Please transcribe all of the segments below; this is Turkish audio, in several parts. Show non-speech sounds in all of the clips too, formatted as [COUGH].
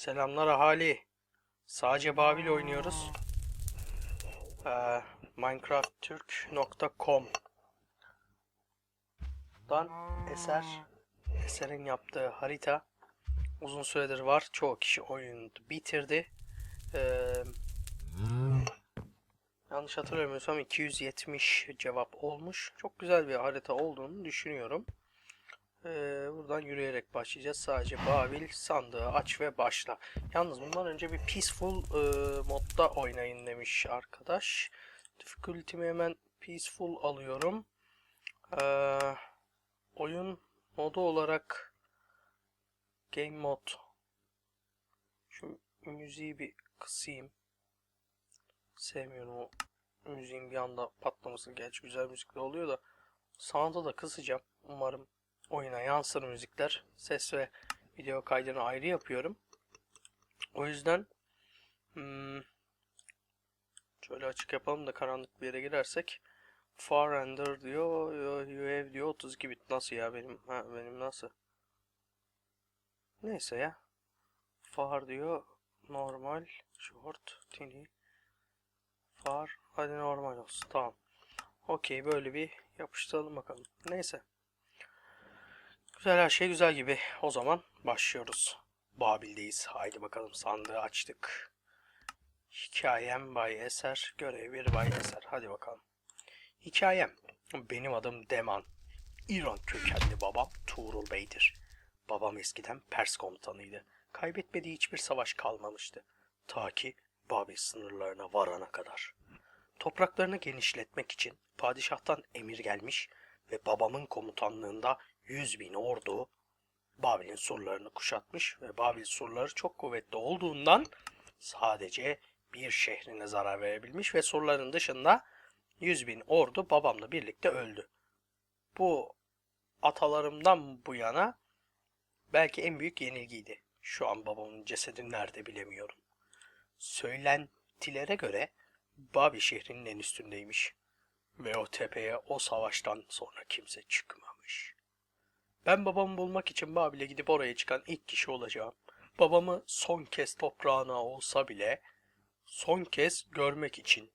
Selamlar ahali. Sadece Babil oynuyoruz. Ee, Minecrafttürk.com Dan eser eserin yaptığı harita uzun süredir var. Çoğu kişi oyunu bitirdi. Ee, yanlış hatırlamıyorsam 270 cevap olmuş. Çok güzel bir harita olduğunu düşünüyorum. Ee, buradan yürüyerek başlayacağız. Sadece Babil sandığı aç ve başla. Yalnız bundan önce bir Peaceful e, modda oynayın demiş arkadaş. Difficulty'mi hemen Peaceful alıyorum. Ee, oyun modu olarak Game Mod. Şu müziği bir kısayım. Sevmiyorum o müziğin bir anda patlaması. Gerçi güzel müzik de oluyor da. Sound'u da kısacağım. Umarım oyuna yansır müzikler. Ses ve video kaydını ayrı yapıyorum. O yüzden hmm, şöyle açık yapalım da karanlık bir yere girersek. Far render diyor have diyor 32 bit. Nasıl ya benim ha, benim nasıl? Neyse ya. Far diyor normal short tiny far hadi normal olsun tamam. Okey böyle bir yapıştıralım bakalım. Neyse Güzel her şey güzel gibi. O zaman başlıyoruz. Babil'deyiz. Haydi bakalım sandığı açtık. Hikayem Bay Eser. Görev bir Bay Eser. Hadi bakalım. Hikayem. Benim adım Deman. İran kökenli babam Tuğrul Bey'dir. Babam eskiden Pers komutanıydı. Kaybetmediği hiçbir savaş kalmamıştı. Ta ki Babil sınırlarına varana kadar. Topraklarını genişletmek için padişahtan emir gelmiş ve babamın komutanlığında 100 bin ordu Babil'in surlarını kuşatmış ve Babil surları çok kuvvetli olduğundan sadece bir şehrine zarar verebilmiş ve surların dışında 100 bin ordu babamla birlikte öldü. Bu atalarımdan bu yana belki en büyük yenilgiydi. Şu an babamın cesedi nerede bilemiyorum. Söylentilere göre Babil şehrinin en üstündeymiş. Ve o tepeye o savaştan sonra kimse çıkmamış. Ben babamı bulmak için Babil'e gidip oraya çıkan ilk kişi olacağım. Babamı son kez toprağına olsa bile son kez görmek için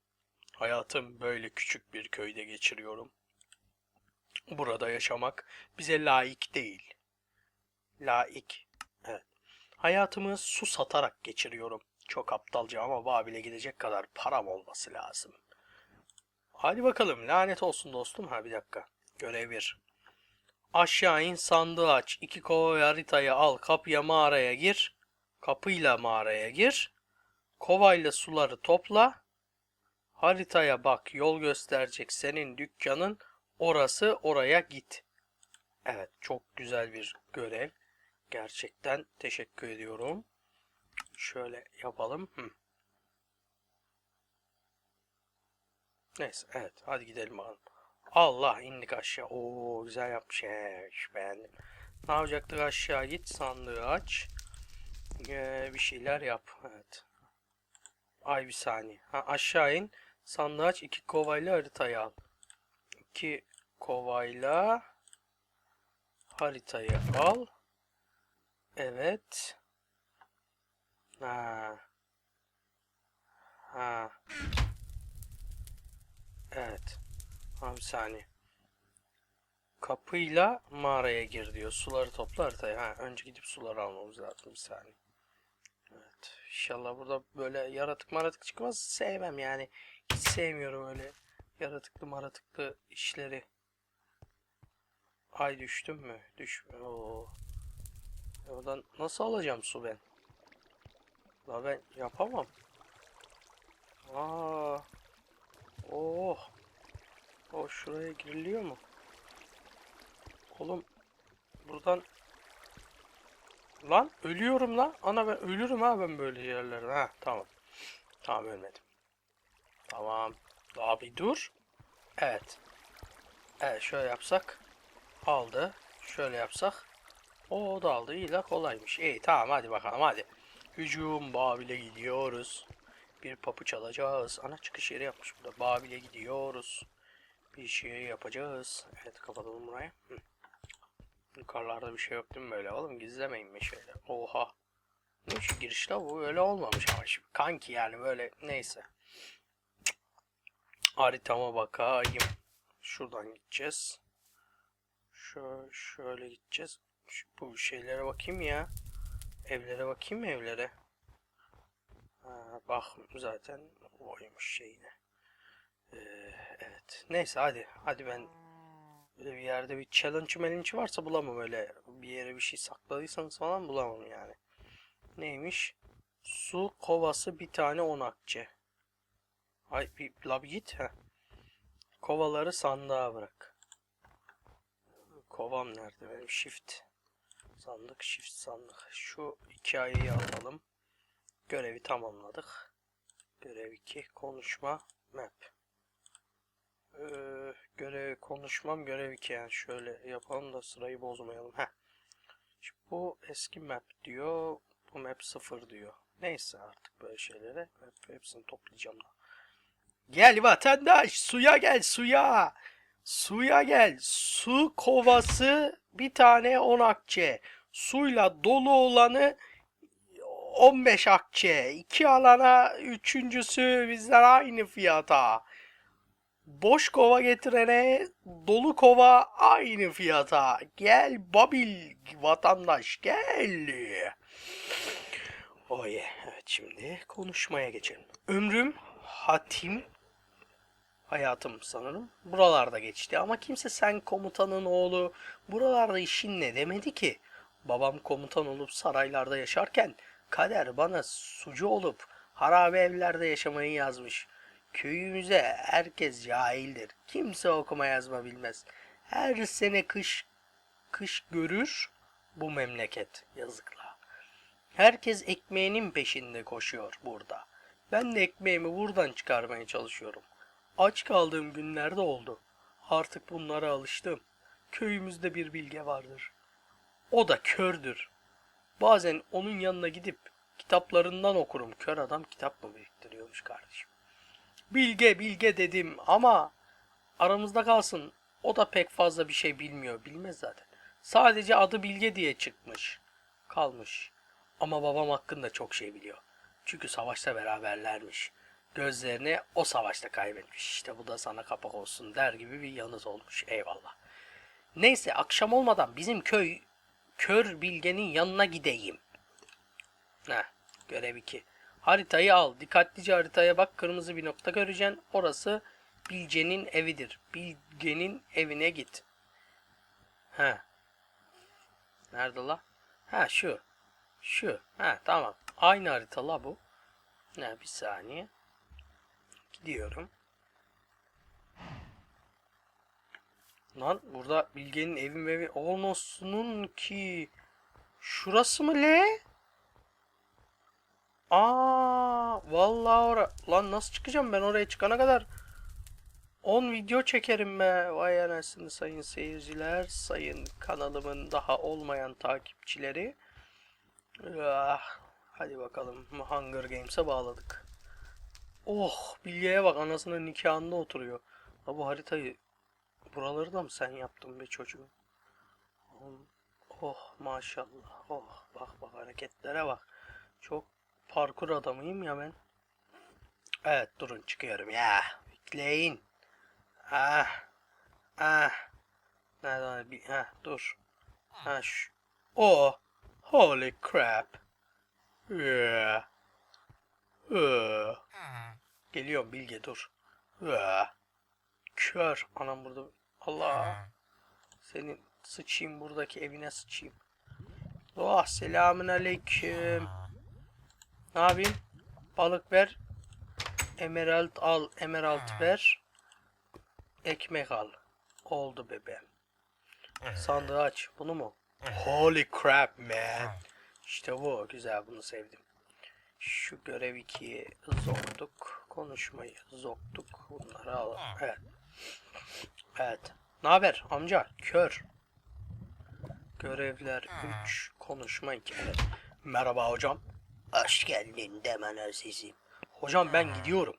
hayatım böyle küçük bir köyde geçiriyorum. Burada yaşamak bize layık değil. Laik. Evet. Hayatımı su satarak geçiriyorum. Çok aptalca ama Babil'e gidecek kadar param olması lazım. Hadi bakalım lanet olsun dostum. Ha bir dakika. Görev bir. Aşağı in sandığı aç. İki kova ve haritayı al. Kapıya mağaraya gir. Kapıyla mağaraya gir. Kovayla suları topla. Haritaya bak. Yol gösterecek senin dükkanın. Orası oraya git. Evet çok güzel bir görev. Gerçekten teşekkür ediyorum. Şöyle yapalım. Hı. Neyse evet hadi gidelim bakalım. Allah indik aşağı. Oo güzel yapmış. He, beğendim. Ne yapacaktık aşağı git sandığı aç. Ee, bir şeyler yap. Evet. Ay bir saniye. Ha, aşağı in. Sandığı aç. iki kovayla haritayı al. İki kovayla haritayı al. Evet. Ha. Ha. Evet. Ha bir saniye. Kapıyla mağaraya gir diyor. Suları topla haritaya. Ha, önce gidip suları almamız lazım bir saniye. Evet. İnşallah burada böyle yaratık maratık çıkmaz. Sevmem yani. Hiç sevmiyorum öyle yaratıklı maratıklı işleri. Ay düştüm mü? Düşmüyor. Oo. Oradan nasıl alacağım su ben? La ben yapamam. Aa. Oh. O şuraya giriliyor mu? Oğlum buradan Lan ölüyorum lan. Ana ben ölürüm ha ben böyle yerlerde. Ha tamam. Tamam ölmedim. Tamam. Daha bir dur. Evet. Evet şöyle yapsak. Aldı. Şöyle yapsak. O da aldı. İyi la kolaymış. İyi tamam hadi bakalım hadi. Hücum Babil'e gidiyoruz. Bir papuç alacağız. Ana çıkış yeri yapmış burada. Babil'e gidiyoruz. Bir şey yapacağız. Evet kapatalım burayı. Hı. Yukarılarda bir şey yok değil mi böyle? Oğlum gizlemeyin mi şeyler? Oha. Ne şu girişte bu öyle olmamış ama şimdi kanki yani böyle neyse. Haritama bakayım. Şuradan gideceğiz. Şöyle, şöyle gideceğiz. Şu, bu şeylere bakayım ya. Evlere bakayım mı evlere? Ha, bak zaten oymuş şeyine. Ee, evet. Neyse hadi. Hadi ben böyle bir yerde bir challenge melinci varsa bulamam öyle. Bir yere bir şey sakladıysanız falan bulamam yani. Neymiş? Su kovası bir tane on akçe. Ay bir la bir git ha. Kovaları sandığa bırak. Kovam nerede benim? Shift. Sandık, shift sandık. Şu hikayeyi alalım. Görevi tamamladık. Görev 2. Konuşma. Map. Ee, görev konuşmam görev 2 yani şöyle yapalım da sırayı bozmayalım. Heh. Şimdi bu eski map diyor. Bu map 0 diyor. Neyse artık böyle şeylere hep, hepsini toplayacağım da. Gel vatandaş suya gel suya. Suya gel. Su kovası bir tane 10 akçe. Suyla dolu olanı 15 akçe. İki alana üçüncüsü bizden aynı fiyata. Boş kova getirene dolu kova aynı fiyata. Gel Babil vatandaş gel. Oh yeah. Evet şimdi konuşmaya geçelim. Ömrüm hatim hayatım sanırım buralarda geçti ama kimse sen komutanın oğlu buralarda işin ne demedi ki. Babam komutan olup saraylarda yaşarken kader bana sucu olup harabe evlerde yaşamayı yazmış. Köyümüze herkes cahildir. Kimse okuma yazma bilmez. Her sene kış kış görür bu memleket yazıkla. Herkes ekmeğinin peşinde koşuyor burada. Ben de ekmeğimi buradan çıkarmaya çalışıyorum. Aç kaldığım günlerde oldu. Artık bunlara alıştım. Köyümüzde bir bilge vardır. O da kördür. Bazen onun yanına gidip kitaplarından okurum. Kör adam kitap mı biriktiriyormuş kardeşim. Bilge bilge dedim ama aramızda kalsın. O da pek fazla bir şey bilmiyor. Bilmez zaten. Sadece adı Bilge diye çıkmış. Kalmış. Ama babam hakkında çok şey biliyor. Çünkü savaşta beraberlermiş. Gözlerini o savaşta kaybetmiş. İşte bu da sana kapak olsun der gibi bir yanıt olmuş. Eyvallah. Neyse akşam olmadan bizim köy kör bilgenin yanına gideyim. Heh, görev 2. Haritayı al. Dikkatlice haritaya bak. Kırmızı bir nokta göreceksin. Orası Bilge'nin evidir. Bilge'nin evine git. He. Nerede la? Ha şu. Şu. Ha tamam. Aynı harita la bu. Ne bir saniye. Gidiyorum. Lan burada Bilge'nin evi mevi olmasının ki şurası mı le? Aa, vallahi ora. Lan nasıl çıkacağım ben oraya çıkana kadar? 10 video çekerim be. Vay anasını sayın seyirciler, sayın kanalımın daha olmayan takipçileri. Ah, hadi bakalım Hunger Games'e bağladık. Oh, Bilge'ye bak anasının nikahında oturuyor. Ha bu haritayı buraları da mı sen yaptın be çocuğum? Oh maşallah. Oh bak bak hareketlere bak. Çok parkur adamıyım ya ben. Evet durun çıkıyorum ya. Bekleyin. Ah. Ah. Nereden bir ha dur. Ha şu. Oh. Holy crap. Yeah. Yeah. Geliyorum Bilge dur. Yeah. Kör. Anam burada. Allah. Senin sıçayım buradaki evine sıçayım. Oh selamün aleyküm. Ne yapayım? Balık ver. Emerald al. Emerald ver. Ekmek al. Oldu bebeğim. Sandığı aç. Bunu mu? Holy crap man. İşte bu. Güzel bunu sevdim. Şu görev 2'yi zoktuk. Konuşmayı zoktuk. Bunları al. Evet. Evet. Ne haber amca? Kör. Görevler 3. Konuşma 2. Evet. Merhaba hocam. Hoş geldin Demen Aziz'im. Hocam ben gidiyorum.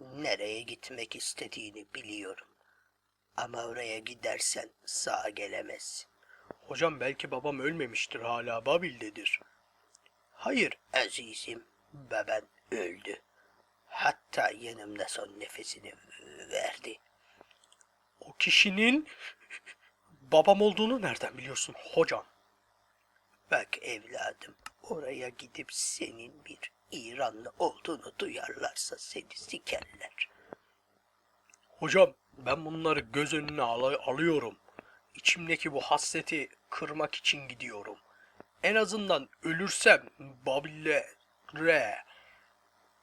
Nereye gitmek istediğini biliyorum. Ama oraya gidersen sağ gelemezsin. Hocam belki babam ölmemiştir hala Babil'dedir. Hayır azizim, baban öldü. Hatta yanımda son nefesini verdi. O kişinin babam olduğunu nereden biliyorsun hocam? Bak evladım, oraya gidip senin bir İranlı olduğunu duyarlarsa seni sikerler. Hocam ben bunları göz önüne al- alıyorum. İçimdeki bu hasreti kırmak için gidiyorum. En azından ölürsem Babillere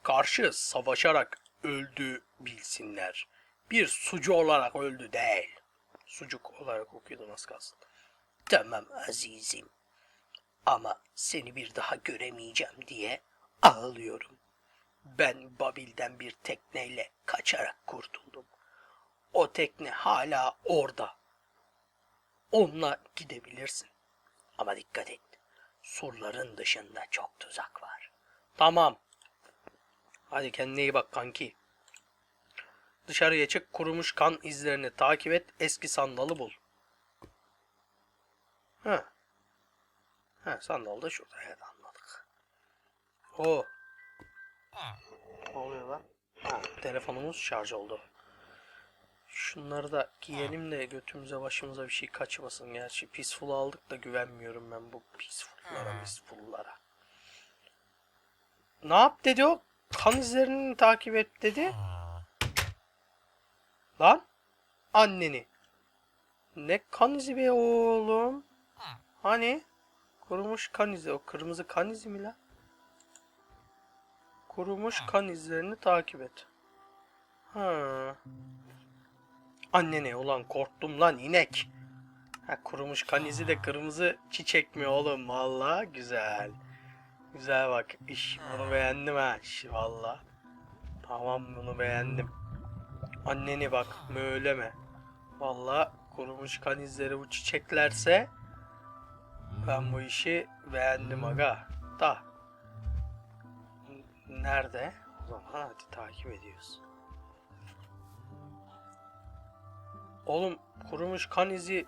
karşı savaşarak öldü bilsinler. Bir sucu olarak öldü değil. Sucuk olarak okuyordum az kalsın. Tamam azizim. Ama seni bir daha göremeyeceğim diye ağlıyorum. Ben Babil'den bir tekneyle kaçarak kurtuldum. O tekne hala orada. Onunla gidebilirsin. Ama dikkat et. Surların dışında çok tuzak var. Tamam. Hadi kendine iyi bak kanki. Dışarıya çık kurumuş kan izlerini takip et eski sandalı bul. Ha. Ha sandal da şurada evet anladık. O. Ne oluyor lan? Ha, telefonumuz şarj oldu. Şunları da giyelim de götümüze başımıza bir şey kaçmasın. Gerçi peaceful aldık da güvenmiyorum ben bu peaceful'lara peaceful'lara. Ne yap dedi o? Kan izlerini takip et dedi. Lan anneni. Ne kan izi be oğlum? Hani? Kurumuş kan izi. O kırmızı kan izi mi lan? Kurumuş kan izlerini takip et. Ha. Annene ulan korktum lan inek. Ha kurumuş kan izi de kırmızı çiçek mi oğlum? Valla güzel. Güzel bak. İş bunu beğendim ha. İş valla. Tamam bunu beğendim. Anneni bak möğleme. Valla kurumuş kan izleri bu çiçeklerse ben bu işi beğendim aga. Da. Nerede? O zaman hadi takip ediyoruz. Oğlum kurumuş kan izi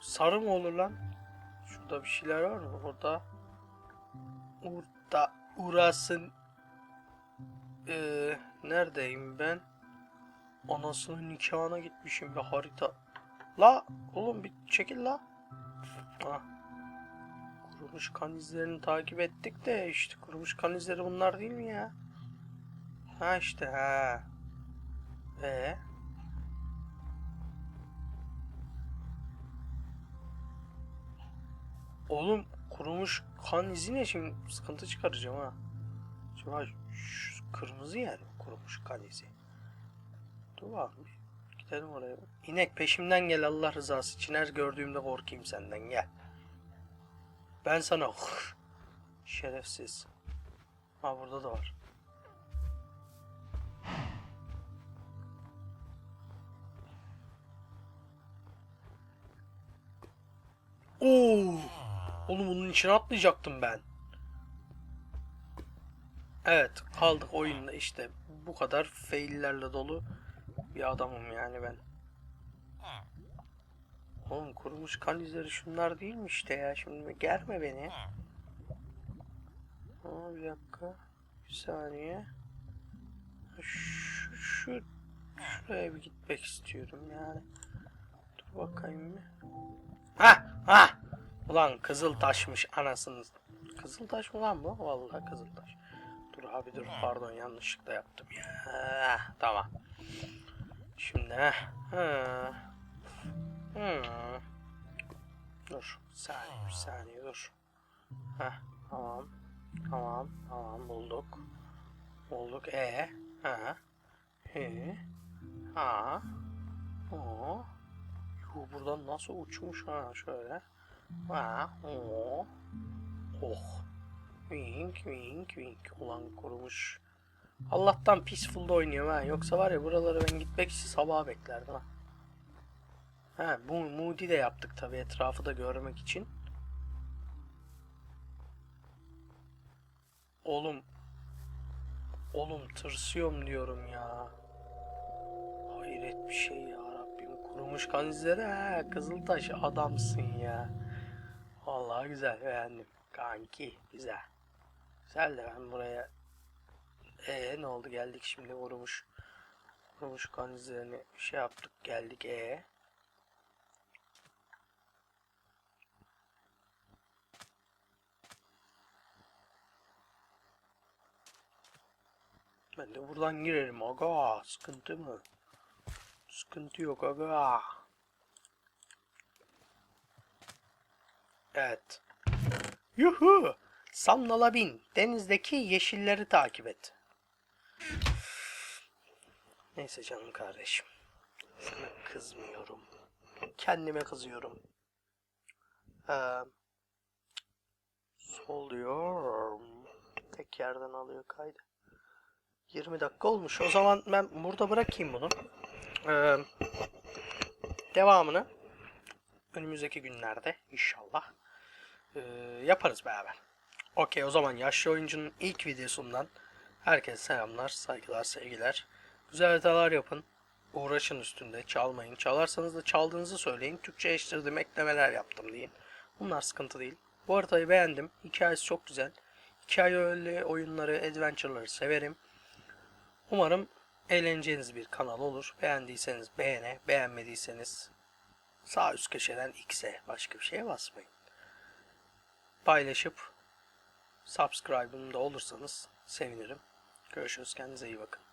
sarı mı olur lan? Şurada bir şeyler var mı? Orada Orada urasın Ee, neredeyim ben? Anasının nikahına gitmişim bir harita. La oğlum bir çekil la. Ah. Kurumuş kan izlerini takip ettik de işte kurumuş kan izleri bunlar değil mi ya? Ha işte ha. Ee? Oğlum kurumuş kan izi ne şimdi sıkıntı çıkaracağım ha. Acaba şu kırmızı mi kurumuş kan izi? Dur bir gidelim oraya. İnek peşimden gel Allah rızası için her gördüğümde korkayım senden gel. Ben sana [LAUGHS] şerefsiz. Ha burada da var. Oo! Oğlum bunun içine atlayacaktım ben. Evet kaldık oyunda işte bu kadar faillerle dolu bir adamım yani ben. Oğlum kurumuş kan izleri şunlar değil mi işte ya şimdi germe beni. Aa, bir dakika bir saniye. Şu, şu şuraya bir gitmek istiyorum yani. Dur bakayım bir. Ha ha. Ulan kızıl taşmış anasını. Kızıl taş mı lan bu? Vallahi kızıl taş. Dur abi dur pardon yanlışlıkla yaptım ya. Tamam. Şimdi. Ha. Hmm. Dur. Saniye bir saniye dur. Heh, tamam. Tamam tamam bulduk. Bulduk. E. Ha. He. Ha. O. Yuh buradan nasıl uçmuş ha şöyle. Ha. O. Oh. Wink wink wink. Ulan kurumuş. Allah'tan peaceful'da oynuyorum ha. Yoksa var ya buralara ben gitmek için sabaha beklerdim ha. Ha bu Moody de yaptık tabi etrafı da görmek için. Oğlum. Oğlum tırsıyorum diyorum ya. Hayret bir şey ya Rabbim. Kurumuş kan izleri ha. Kızıltaş adamsın ya. Vallahi güzel beğendim. Kanki güzel. Güzel de ben buraya ee ne oldu geldik şimdi vurmuş vurmuş kan izlerini şey yaptık geldik ee Ben de buradan girerim aga sıkıntı mı? Sıkıntı yok aga. Evet. Yuhu! Sandala bin. Denizdeki yeşilleri takip et. Neyse canım kardeşim. Sana kızmıyorum. Kendime kızıyorum. Ee, sol. Tek yerden alıyor kaydı. 20 dakika olmuş. O zaman ben burada bırakayım bunu. Ee, devamını önümüzdeki günlerde inşallah ee, yaparız beraber. Okey o zaman yaşlı oyuncunun ilk videosundan herkese selamlar, saygılar, sevgiler. Güzel haritalar yapın. Uğraşın üstünde, çalmayın. Çalarsanız da çaldığınızı söyleyin. Türkçe eşittirdim, eklemeler yaptım deyin. Bunlar sıkıntı değil. Bu haritayı beğendim. Hikayesi çok güzel. Hikaye öyle oyunları, adventure'ları severim. Umarım eğleneceğiniz bir kanal olur. Beğendiyseniz beğene, beğenmediyseniz sağ üst köşeden X'e başka bir şeye basmayın. Paylaşıp subscribe'ım da olursanız sevinirim. Görüşürüz. Kendinize iyi bakın.